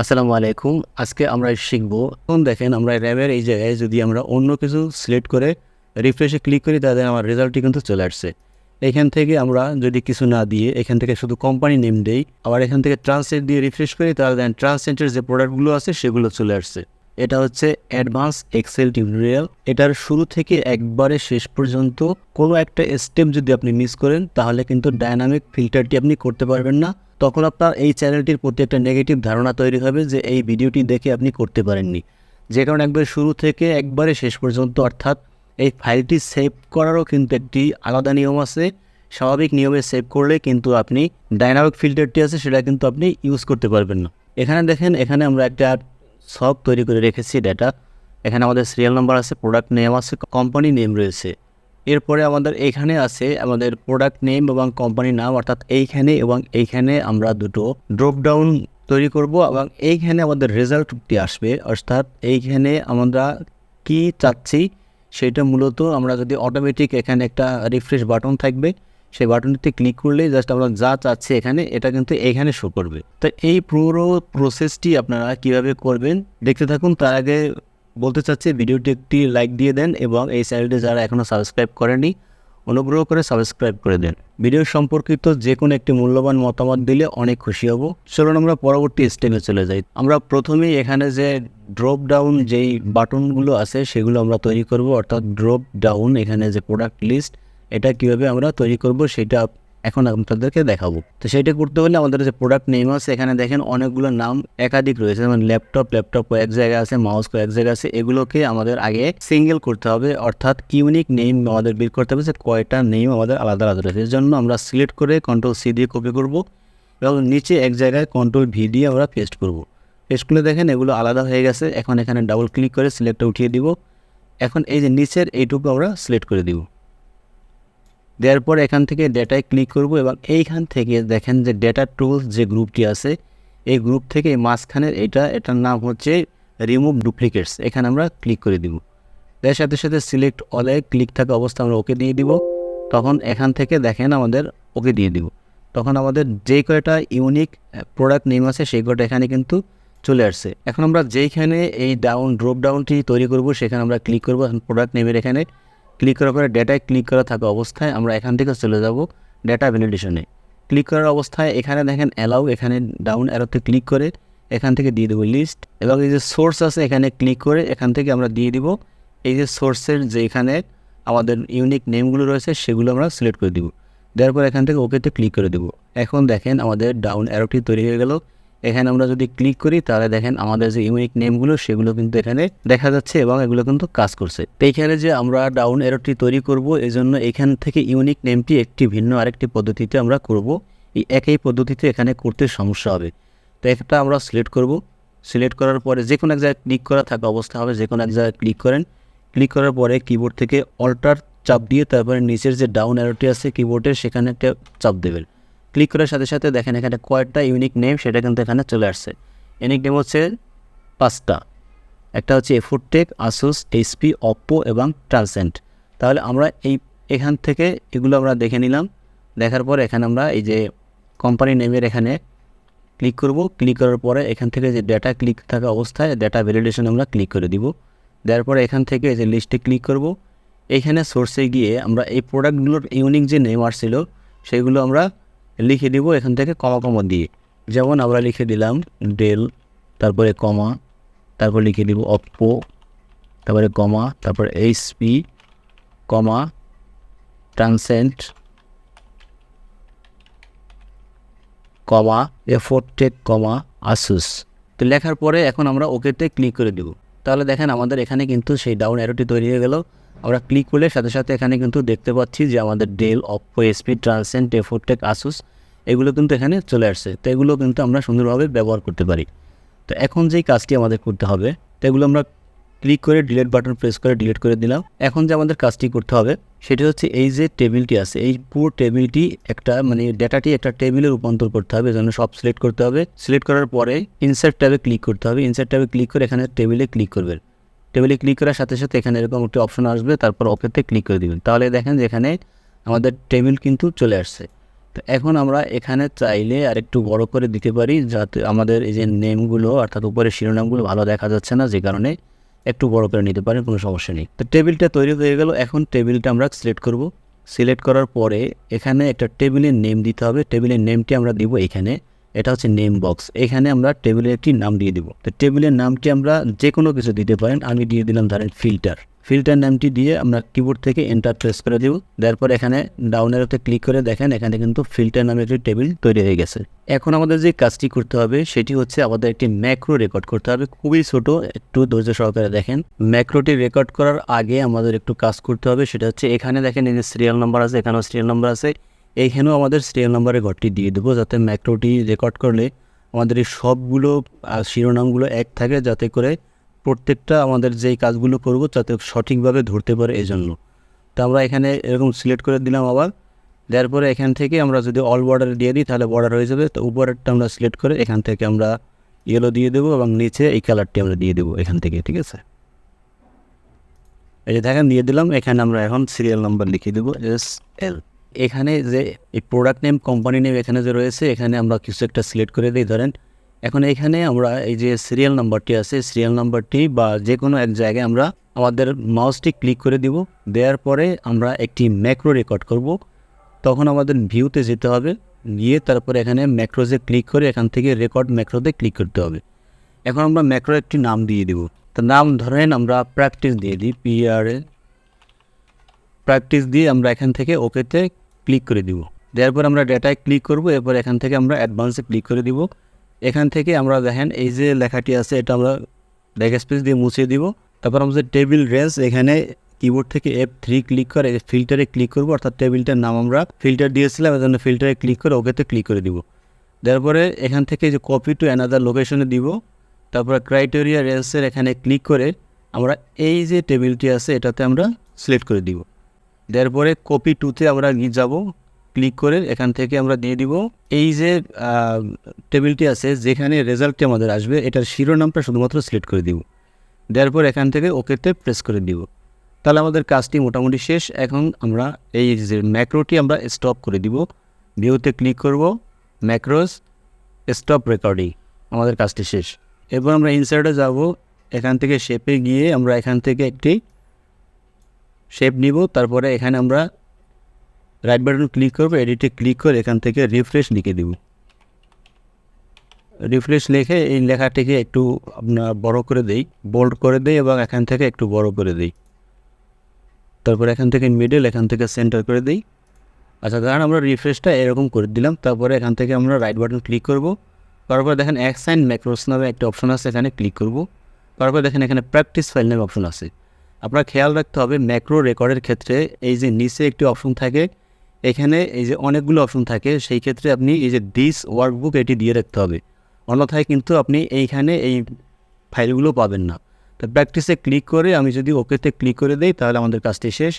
আসসালামু আলাইকুম। আজকে আমরা শিখব। এখন দেখেন আমরা র্যামের এই জায়গায় যদি আমরা অন্য কিছু সিলেক্ট করে রিফ্রেশে ক্লিক করি, তাহলে আমার রেজাল্টটি কিন্তু চলে আসছে। এখান থেকে আমরা যদি কিছু না দিয়ে এখান থেকে শুধু কোম্পানি নেম দেই, আবার এখান থেকে ট্রান্সলেট দিয়ে রিফ্রেশ করি, তাহলে দেন ট্রান্সলেটের যে প্রোডাক্টগুলো আছে, সেগুলো চলে আসছে। এটা হচ্ছে অ্যাডভান্স এক্সেল টিউটোরিয়াল। এটার শুরু থেকে একবারে শেষ পর্যন্ত কোনো একটা স্টেপ যদি আপনি মিস করেন, তাহলে কিন্তু ডায়নামিক ফিল্টারটি আপনি করতে পারবেন না। তখন আপনার এই চ্যানেলটির প্রতি একটা নেগেটিভ ধারণা তৈরি হবে যে এই ভিডিওটি দেখে আপনি করতে পারেননি। যে কারণে একবার শুরু থেকে একবারে শেষ পর্যন্ত, অর্থাৎ এই ফাইলটি সেভ করারও কিন্তু একটি আলাদা নিয়ম আছে। স্বাভাবিক নিয়মে সেভ করলে কিন্তু আপনি ডাইনামিক ফিল্টারটি আছে, সেটা কিন্তু আপনি ইউজ করতে পারবেন না। এখানে দেখেন, এখানে আমরা একটা সব তৈরি করে রেখেছি ডেটা এখানে আমাদের সিরিয়াল নাম্বার আছে প্রোডাক্ট নেম আছে কোম্পানি নেম রয়েছে। এরপরে আমাদের এইখানে আছে আমাদের প্রোডাক্ট নেম এবং কোম্পানি নাম, অর্থাৎ এইখানে এবং এইখানে আমরা দুটো ড্রপ ডাউন তৈরি করব এবং এইখানে আমাদের রেজাল্টটি আসবে। অর্থাৎ এইখানে আমরা কি চাচ্ছি, সেটা মূলত আমরা যদি অটোমেটিক এখানে একটা রিফ্রেশ বাটন থাকবে সেই বাটনটিতে ক্লিক করলেই জাস্ট আমরা যা চাচ্ছি এখানে, এটা কিন্তু এখানে শো করবে। তো এই পুরো প্রসেসটি আপনারা কীভাবে করবেন, দেখতে থাকুন। তার আগে বলতে চাচ্ছি, ভিডিওটি একটি লাইক দিয়ে দেন এবং এই চ্যানেলটি যারা এখনও সাবস্ক্রাইব করেনি অনুগ্রহ করে সাবস্ক্রাইব করে দেন। ভিডিও সম্পর্কিত যে কোনো একটি মূল্যবান মতামত দিলে অনেক খুশি হব। চলুন আমরা পরবর্তী স্টেপে চলে যাই। আমরা প্রথমেই এখানে যে ড্রপ ডাউন যেই বাটনগুলো আছে, সেগুলো আমরা তৈরি করব, অর্থাৎ ড্রপ ডাউন এখানে যে প্রোডাক্ট লিস্ট এটা কীভাবে আমরা তৈরি করব সেটা এখন আপনাদেরকে দেখাবো। তো সেটা করতে হলে আমাদের যে প্রোডাক্ট নেম আছে, এখানে দেখেন অনেকগুলো নাম একাধিক রয়েছে। যেমন ল্যাপটপ ল্যাপটপ কয়েক জায়গায় আছে মাউস কয়েক জায়গায় আছে। এগুলোকে আমাদের আগে সিঙ্গেল করতে হবে। অর্থাৎ ইউনিক নেম আমাদের বের করতে হবে যে কয়টা নেম আমাদের আলাদা আলাদা রয়েছে। এর জন্য আমরা সিলেক্ট করে কন্ট্রোল সি দিয়ে কপি করব এবং নিচে এক জায়গায় কন্ট্রোল ভি দিয়ে আমরা পেস্ট করব। পেস্ট করলে দেখেন এগুলো আলাদা হয়ে গেছে। এখন এখানে ডাবল ক্লিক করে সিলেক্টটা উঠিয়ে দিব। এখন এই যে নিচের এইটুকু আমরা সিলেক্ট করে দিব। দেওয়ার পর এখান থেকে ডেটায় ক্লিক করব এবং এইখান থেকে দেখেন যে ডেটা টুলস যে গ্রুপটি আছে, এই গ্রুপ থেকে মাঝখানের এটা, এটার নাম হচ্ছে রিমুভ ডুপ্লিকেটস এখানে আমরা ক্লিক করে দিব। এর সাথে সাথে সিলেক্ট অলে ক্লিক থাকা অবস্থা আমরা ওকে দিয়ে দিব। তখন এখান থেকে দেখেন আমাদের ওকে দিয়ে দিব। তখন আমাদের যে কয়টা ইউনিক প্রোডাক্ট নেম আছে সেই কয়টা এখানে কিন্তু চলে আসছে। এখন আমরা যেইখানে এই ডাউন ড্রপ ডাউনটি তৈরি করব, সেখানে আমরা ক্লিক করব প্রোডাক্ট নেমের এখানে। ক্লিক করার পরে ডেটায় ক্লিক করা থাকা অবস্থায় আমরা এখান থেকে চলে যাব ডেটা ভ্যালিডেশনে ক্লিক করার অবস্থায় এখানে দেখেন অ্যালাউ এখানে ডাউন অ্যারোতে ক্লিক করে এখান থেকে দিয়ে দেবো লিস্ট এবং এই যে সোর্স আছে এখানে ক্লিক করে এখান থেকে আমরা দিয়ে দিব এই যে সোর্সের যে এখানে আমাদের ইউনিক নেমগুলো রয়েছে সেগুলো আমরা সিলেক্ট করে দিব। দেওয়ার পর এখান থেকে ওকেতে ক্লিক করে দেবো। এখন দেখেন আমাদের ডাউন অ্যারোটি তৈরি হয়ে গেল। এখানে আমরা যদি ক্লিক করি, তাহলে দেখেন আমাদের যে ইউনিক নেমগুলো সেগুলো কিন্তু এখানে দেখা যাচ্ছে এবং এগুলো কিন্তু কাজ করছে। এইখানে যে আমরা ডাউন এরোটি তৈরি করব এই জন্য এখান থেকে ইউনিক নেমটি একটি ভিন্ন আরেকটি পদ্ধতিতে আমরা করব। এই একই পদ্ধতিতে এখানে করতে সমস্যা হবে। তো একটা আমরা সিলেক্ট করব। সিলেক্ট করার পরে যে কোনো এক জায়গায় ক্লিক করা থাকা অবস্থা হবে যে কোনো এক জায়গায় ক্লিক করেন। ক্লিক করার পরে কিবোর্ড থেকে অল্টার চাপ দিয়ে তারপরে নিচের যে ডাউন অ্যারোটি আছে কিবোর্ডের সেখানে একটা চাপ দেবেন। ক্লিক করার সাথে সাথে দেখেন এখানে কয়েকটা ইউনিক নেম সেটা কিন্তু এখানে চলে আসছে। ইউনিক নেম হচ্ছে পাঁচটা। একটা হচ্ছে A four tech Asus HP Oppo এবং ট্রান্সেন্ট তাহলে আমরা এই, এখান থেকে এগুলো আমরা দেখে নিলাম। দেখার পর এখানে আমরা এই যে কোম্পানি নেমের এখানে ক্লিক করব। ক্লিক করার পরে এখান থেকে যে ডেটা ক্লিক থাকা অবস্থায় ডেটা ভ্যালিডেশন আমরা ক্লিক করে দিব। দেওয়ার পরে এখান থেকে এই যে লিস্টে ক্লিক করব। এইখানে সোর্সে গিয়ে আমরা এই প্রোডাক্টগুলোর ইউনিক যে নেম আসছিল, সেগুলো আমরা লিখে দিব এখান থেকে কমা কমা দিয়ে। যেমন আমরা লিখে দিলাম ডেল তারপরে কমা, তারপর লিখে দিব অপ্পো তারপরে কমা, তারপরে এইচপি কমা ট্রানসেন্ট কমা এফোরটেক কমা আসুস তো লেখার পরে এখন আমরা ওকেতে ক্লিক করে দেব। তাহলে দেখেন আমাদের এখানে কিন্তু সেই ডাউন অ্যারোটি তৈরি হয়ে গেল। আমরা ক্লিক করলে সাথে সাথে এখানে কিন্তু দেখতে পাচ্ছি যে আমাদের Dell Oppo SP Transcend A four tech Asus এগুলো কিন্তু এখানে চলে আসছে। তো এগুলো কিন্তু আমরা সুন্দরভাবে ব্যবহার করতে পারি। তো এখন যেই কাজটি আমাদের করতে হবে, তো এগুলো আমরা ক্লিক করে ডিলেট বাটন প্রেস করে ডিলিট করে দিলাম। এখন যে আমাদের কাজটি করতে হবে, সেটি হচ্ছে এই যে টেবিলটি আছে, এই পুরো টেবিলটি একটা মানে ডেটাটি একটা টেবিলে রূপান্তর করতে হবে এজন্য সব সিলেক্ট করতে হবে। সিলেক্ট করার পরে ইনসার্ট ট্যাবে ক্লিক করতে হবে। ইনসার্ট ট্যাবে ক্লিক করে এখানে টেবিলে ক্লিক করবেন। টেবিলে ক্লিক করার সাথে সাথে এখানে এরকম একটি অপশন আসবে, তারপর ওকেতে ক্লিক করে দিবেন। তাহলে দেখেন যে এখানে আমাদের টেবিল কিন্তু চলে আসছে। তো এখন আমরা এখানে চাইলে আর একটু বড় করে দিতে পারি, যাতে আমাদের এই যে নেমগুলো অর্থাৎ উপরে শিরোনামগুলো ভালো দেখা যাচ্ছে না, যে কারণে একটু বড় করে নিতে পারেন, কোনো সমস্যা নেই। তো টেবিলটা তৈরি হয়ে গেল। এখন টেবিলটা আমরা সিলেক্ট করব। সিলেক্ট করার পরে এখানে একটা টেবিলের নেম দিতে হবে। টেবিলের নেমটি আমরা দিব এখানে এটা হচ্ছে নেম বক্স এখানে আমরা টেবিলের একটি নাম দিয়ে দিব। তো টেবিলের নামটি আমরা যে কোনো কিছু দিতে পারেন। আমি দিয়ে দিলাম ধরেন ফিল্টার ফিল্টার নামটি দিয়ে আমরা কিবোর্ড থেকে এন্টার প্রেস করে দিব। তারপর এখানে ডাউনের উপরে ক্লিক করে দেখেন, এখানে কিন্তু ফিল্টার নামে একটি টেবিল তৈরি হয়ে গেছে। এখন আমাদের যে কাজটি করতে হবে, সেটি হচ্ছে আমাদের একটি ম্যাক্রো রেকর্ড করতে হবে। খুবই ছোট, একটু ধৈর্য সহকারে দেখেন। ম্যাক্রোটি রেকর্ড করার আগে আমাদের একটু কাজ করতে হবে, সেটা হচ্ছে এখানে দেখেন এই যে সিরিয়াল নাম্বার আছে, এখানেও সিরিয়াল নাম্বার আছে। এইখানেও আমাদের সিরিয়াল নাম্বারের ঘরটি দিয়ে দেবো, যাতে ম্যাক্রোটি রেকর্ড করলে আমাদের এই সবগুলো শিরোনামগুলো এক থাকে, যাতে করে প্রত্যেকটা আমাদের যেই কাজগুলো করব, যাতে সঠিকভাবে ধরতে পারে এই জন্য তো আমরা এখানে এরকম সিলেক্ট করে দিলাম আবার। দেওয়ার পরে এখান থেকে আমরা যদি অল বর্ডার দিয়ে দিই, তাহলে বর্ডার হয়ে যাবে। তো উপরেরটা আমরা সিলেক্ট করে এখান থেকে আমরা ইয়েলো দিয়ে দেবো এবং নিচে এই কালারটি আমরা দিয়ে দেবো এখান থেকে, ঠিক আছে? এই যে দেখেন, দিয়ে দিলাম। এখানে আমরা এখন সিরিয়াল নাম্বার লিখে দেবো এস এল এখানে যে এই প্রোডাক্ট নেম কোম্পানি নেম এখানে যে রয়েছে, এখানে আমরা কিছু একটা সিলেক্ট করে দিই, ধরেন। এখন এখানে আমরা এই যে সিরিয়াল নাম্বারটি আছে সিরিয়াল নাম্বারটি বা যে কোনো এক জায়গায় আমরা আমাদের মাউসটি ক্লিক করে দিব। দেওয়ার পরে আমরা একটি ম্যাক্রো রেকর্ড করব। তখন আমাদের ভিউতে যেতে হবে। গিয়ে তারপরে এখানে ম্যাক্রোজে ক্লিক করে এখান থেকে রেকর্ড ম্যাক্রোতে ক্লিক করতে হবে। এখন আমরা ম্যাক্রো একটি নাম দিয়ে দিব। তো নাম ধরেন আমরা প্র্যাকটিস দিয়ে দিই পিআরএ প্র্যাকটিস দিয়ে আমরা এখান থেকে ওকেতে ক্লিক করে দিব। দেওয়ার পর আমরা ডেটায় ক্লিক করব, এরপর এখান থেকে আমরা অ্যাডভান্সে ক্লিক করে দিব। এখান থেকে আমরা দেখেন, এই যে লেখাটি আছে, এটা আমরা ব্যাক স্পেস দিয়ে মুছে দিব। তারপর আমাদের টেবিল রেঞ্জ এখানে কিবোর্ড থেকে এফ থ্রি ক্লিক করে ফিল্টারে ক্লিক করব, অর্থাৎ টেবিলটার নাম আমরা ফিল্টার দিয়েছিলাম, এই জন্য ফিল্টারে ক্লিক করে ওকেতে ক্লিক করে দিব। দেওয়ার পরে এখান থেকে যে কপি টু অ্যানাদার লোকেশনে দিব। তারপরে ক্রাইটেরিয়া রেলসের এখানে ক্লিক করে আমরা এই যে টেবিলটি আছে, এটাতে আমরা সিলেক্ট করে দিব। দেওয়ার পরে কপি টুতে আমরা গিয়ে যাব। ক্লিক করে এখান থেকে আমরা দিয়ে দিব। এই যে টেবিলটি আছে, যেখানে রেজাল্টটি আমাদের আসবে, এটার শিরোনামটা শুধুমাত্র সিলেক্ট করে দিব। দেওয়ার পর এখান থেকে ওকেতে প্রেস করে দিব। তাহলে আমাদের কাজটি মোটামুটি শেষ। এখন আমরা এই যে ম্যাক্রোটি আমরা স্টপ করে দিব। ভিউতে ক্লিক করব। ম্যাক্রোস স্টপ রেকর্ডিং আমাদের কাজটি শেষ। এরপর আমরা ইনসার্টে যাব। এখান থেকে শেপে গিয়ে আমরা এখান থেকে একটি শেপ নিব, তারপরে এখানে আমরা রাইট বাটন ক্লিক করব এডিটে ক্লিক করে এখান থেকে রিফ্রেশ লিখে দিব। রিফ্রেশ লিখে এই লেখাটিকে একটু আপনার বড় করে দেই বোল্ড করে দেই এবং এখান থেকে একটু বড় করে দিই। তারপর এখান থেকে মিডল এখান থেকে সেন্টার করে দিই। আচ্ছা ধরেন আমরা রিফ্রেশটা এরকম করে দিলাম, তারপরে এখান থেকে আমরা রাইট বাটন ক্লিক করব। তারপর দেখেন অ্যাক্সাইন ম্যাক্রোস নামে একটা অপশন আছে, এখানে ক্লিক করব। তারপর দেখেন, এখানে প্র্যাকটিস ফাইল নামে অপশন আছে। আপনার খেয়াল রাখতে হবে ম্যাক্রো রেকর্ডের ক্ষেত্রে এই যে নিচে একটি অপশন থাকে, এখানে এই যে অনেকগুলো অপশন থাকে, সেই ক্ষেত্রে আপনি এই যে দিস ওয়ার্কবুক এটি দিয়ে রাখতে হবে। অন্যথায় কিন্তু আপনি এইখানে এই ফাইলগুলো পাবেন না। তো প্র্যাকটিসে ক্লিক করে আমি যদি ওকেতে ক্লিক করে দিই, তাহলে আমাদের কাজটি শেষ।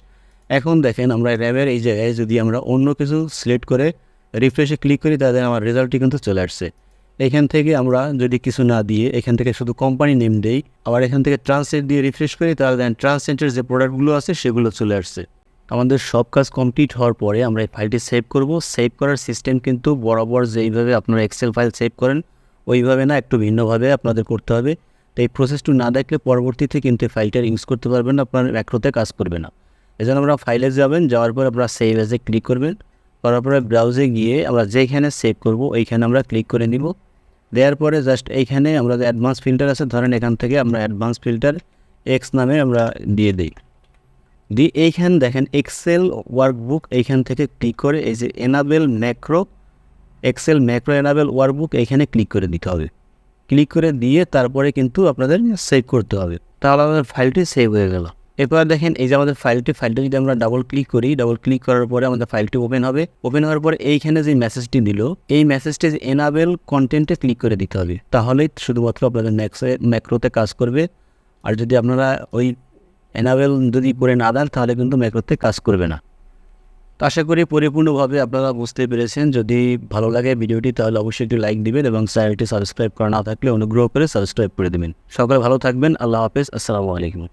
এখন দেখেন আমরা র্যামের এই জায়গায় যদি আমরা অন্য কিছু সিলেক্ট করে রিফ্রেশে ক্লিক করি, তাহলে আমার রেজাল্টটি কিন্তু চলে আসছে। এখান থেকে আমরা যদি কিছু না দিয়ে এখান থেকে শুধু কোম্পানি নেম দেই, আবার এখান থেকে ট্রান্সলেট দিয়ে রিফ্রেশ করি, তাহলে দেন ট্রান্সলেটের যে প্রোডাক্টগুলো আছে সেগুলো চলে আসছে। আমাদের সব কাজ কমপ্লিট হওয়ার পরে আমরা এই ফাইলটি সেভ করব। সেভ করার সিস্টেম কিন্তু বরাবর যেইভাবে আপনারা এক্সেল ফাইল সেভ করেন, ওইভাবে না, একটু ভিন্নভাবে আপনাদের করতে হবে। তো এই প্রসেসটু না দেখলে পরবর্তীতে কিন্তু এই ফাইলটা ইউজ করতে পারবেন আপনার ম্যাক্রোতে কাজ করবে না। এজন্য আমরা ফাইলে যাবেন, যাওয়ার পর আপনারা সেভ এজে ক্লিক করবেন। করার পরে ব্রাউজে গিয়ে আমরা যেখানে সেভ করব, ওইখানে আমরা ক্লিক করে নিব। দেওয়ার পরে জাস্ট এইখানে আমরা যে অ্যাডভান্স ফিল্টার আছে, ধরেন এখান থেকে আমরা অ্যাডভান্স ফিল্টার এক্স নামে আমরা দিয়ে দিই। দিয়ে এইখান দেখেন এক্সেল ওয়ার্কবুক এইখান থেকে ক্লিক করে এই যে enable macro excel macro enable workbook এইখানে ক্লিক করে দিতে হবে। ক্লিক করে দিয়ে তারপরে কিন্তু আপনাদের সেভ করতে হবে। তাহলে আমাদের ফাইলটি সেভ হয়ে গেল। এরপর দেখেন এই যে আমাদের ফাইলটি ফাইলটা যদি আমরা ডাবল ক্লিক করি ডাবল ক্লিক করার পরে আমাদের ফাইলটি ওপেন হবে। ওপেন হওয়ার পরে এইখানে যে মেসেজটি দিল, এই মেসেজটি এনাবেল কন্টেন্টে ক্লিক করে দিতে হবে। তাহলেই শুধুমাত্র আপনাদের ম্যাক্সে ম্যাক্রোতে কাজ করবে। আর যদি আপনারা ওই এনাবেল যদি করে না দেন, তাহলে কিন্তু ম্যাক্রোতে কাজ করবে না। তো আশা করি পরিপূর্ণভাবে আপনারা বুঝতে পেরেছেন। যদি ভালো লাগে ভিডিওটি, তাহলে অবশ্যই একটি লাইক দিবেন এবং চ্যানেলটি সাবস্ক্রাইব করা না থাকলে অনুগ্রহ করে সাবস্ক্রাইব করে দেবেন। সকলে ভালো থাকবেন। আল্লাহ হাফেজ। আসসালামু আলাইকুম।